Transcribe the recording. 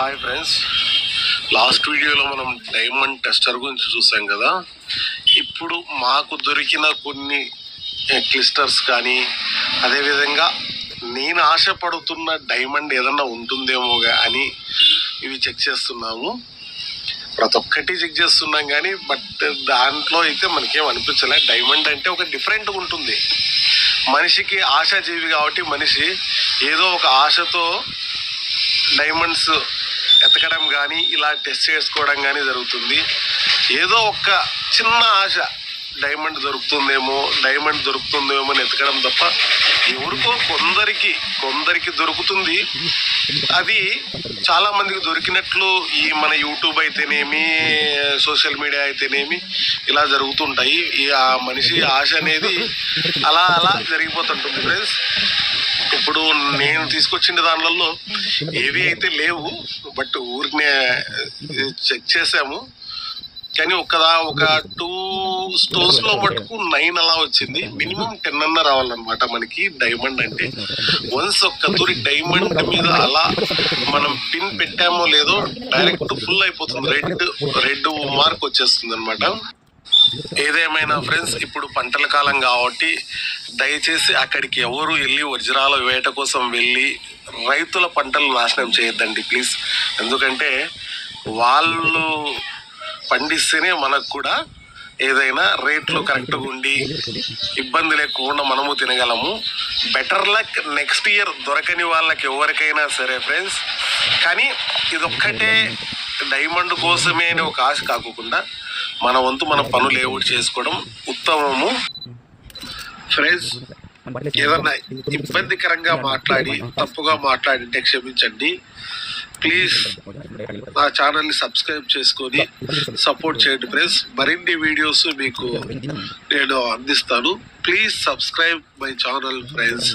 Hi friends last వీడియోలో మనం diamond tester గురించి చూసాం కదా. ఇప్పుడు మాకు దొరికిన కొన్ని క్లిస్టర్స్ కానీ అదేవిధంగా నేను ఆశపడుతున్న డైమండ్ ఏదన్నా ఉంటుందేమోగా అని ఇవి చెక్ చేస్తున్నాము. ప్రతి ఒక్కటి చెక్ చేస్తున్నాం కానీ బట్ దాంట్లో అయితే మనకేం అనిపించలే. డైమండ్ అంటే ఒక డిఫరెంట్గా ఉంటుంది. మనిషికి ఆశాజీవి కాబట్టి మనిషి ఏదో ఒక ఆశతో డైమండ్స్ ఎతకడం కానీ ఇలా టెస్ట్ చేసుకోవడం కానీ జరుగుతుంది. ఏదో ఒక చిన్న ఆశ డైమండ్ దొరుకుతుందేమో డైమండ్ దొరుకుతుందేమో అని ఎతకడం తప్ప ఎవరికో కొందరికి కొందరికి దొరుకుతుంది. అది చాలా మందికి దొరికినట్లు ఈ మన యూట్యూబ్ అయితేనేమి సోషల్ మీడియా అయితేనేమి ఇలా జరుగుతుంటాయి. ఈ ఆ మనిషి ఆశ అనేది అలా అలా జరిగిపోతుంటుంది. ఫ్రెండ్స్ ఇప్పుడు నేను తీసుకొచ్చిన దానిలలో ఏవి అయితే లేవు బట్ ఊరినే చెక్ చేసాము కానీ ఒకదా ఒక టూ స్టోన్స్లో మటుకు నైన్ అలా వచ్చింది. మినిమం టెన్ అన్న రావాలన్నమాట మనకి డైమండ్ అంటే. వన్స్ ఒక్క తూరి డైమండ్ మీద అలా మనం పిన్ పెట్టామో లేదో డైరెక్ట్ ఫుల్ అయిపోతుంది. రెడ్ రెడ్ మార్క్ వచ్చేస్తుంది అనమాట ఏదేమైనా ఫ్రెండ్స్ ఇప్పుడు పంటల కాలం కాబట్టి దయచేసి అక్కడికి ఎవరు వెళ్ళి వజ్రాల వేట కోసం వెళ్ళి రైతుల పంటలు నాశనం చేయొద్దండి ప్లీజ్. ఎందుకంటే వాళ్ళు పండిస్తేనే మనకు కూడా ఏదైనా రేట్లు కరెక్ట్గా ఉండి ఇబ్బంది లేకుండా మనము తినగలము. బెటర్ లక్ నెక్స్ట్ ఇయర్ దొరకని వాళ్ళకి ఎవరికైనా సరే ఫ్రెండ్స్. కానీ ఇదొక్కటే డైమండ్ కోసమే అనే ఒక ఆశ కాకుండా మన వంతు మన పనులు ఏమిటి చేసుకోవడం ఉత్తమము. ఫ్రెండ్స్ ఏదన్నా ఇబ్బందికరంగా మాట్లాడి తప్పుగా మాట్లాడింటే క్షమించండి. ప్లీజ్ నా ఛానల్ని సబ్స్క్రైబ్ చేసుకొని సపోర్ట్ చేయండి ఫ్రెండ్స్. మరిన్ని వీడియోస్ మీకు నేను అందిస్తాను. Please subscribe my channel friends.